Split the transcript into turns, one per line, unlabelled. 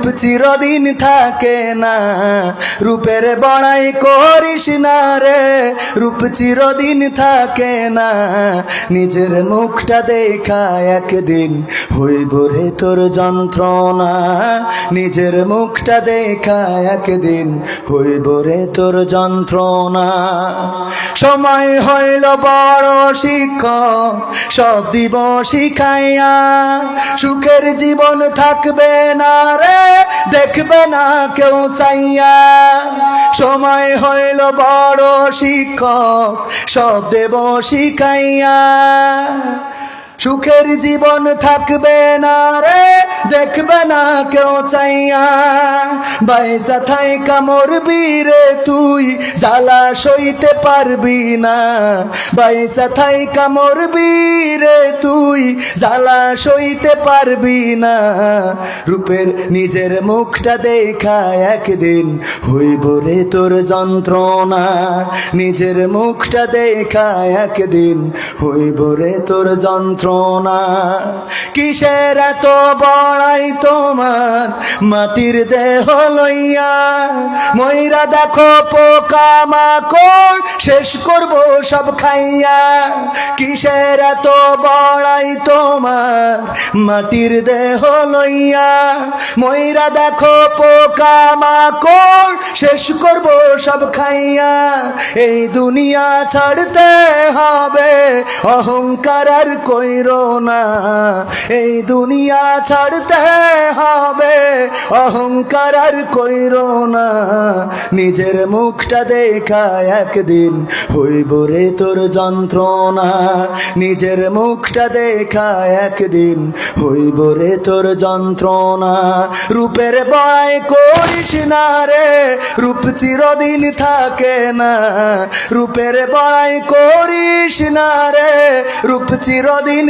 রূপ চিরদিন থাকে না। রূপের বড়াই করিস রূপ চিরদিন থাকে না। নিজের মুখটা দেখা একদিন হইব রে তোর যন্ত্রণা। নিজের মুখটা দেখা একদিন হইব রে তোর যন্ত্রণা। সময় হইল বড় শিক্ষক, সব দিব শিখাইয়া। সুখের জীবন থাকবে না রে, দেখবে না কেউ চাইয়া। সময় হইল বড় শিক্ষক সব দেব শিখাইয়া সুখের জীবন থাকবে না রে, দেখবে না কেউ চাইয়া। বাইসা থাই কামর বীরে তুই, জ্বালা সইতে পারবি না। বাইসা থাই কামর বীরে তুই, জ্বালা সইতে পারবি না। রূপের নিজের মুখটা দেখা একদিন হইব রে তোর যন্ত্রণা। নিজের মুখটা দেখা একদিন হইব রে তোর যন্ত্রণা। কিসের এত বড়াই তোমার? মাটির দেহ লইয়া ময়রা দেখো পোকা মাকড়, শেষ করব সব খাইয়া। কিসের এত বড়াই তোমার? মাটির দেহ লইয়া ময়রা দেখো পোকা মাকড়, শেষ করব সব খাইয়া। এই দুনিয়া ছাড়তে হবে, অহংকার আর কইর না। এই দুনিয়া ছাড়তে হবে, অহংকার আর কইর না। নিজের মুখটা দেখা একদিন হইব রে তোর যন্ত্রণা। নিজের মুখটা দেখা একদিন হইব রে তোর যন্ত্রণা। রূপের বয় করিস না রে, রূপ চিরদিন থাকে না। রূপের বয় করিস না রে, রূপ চিরদিন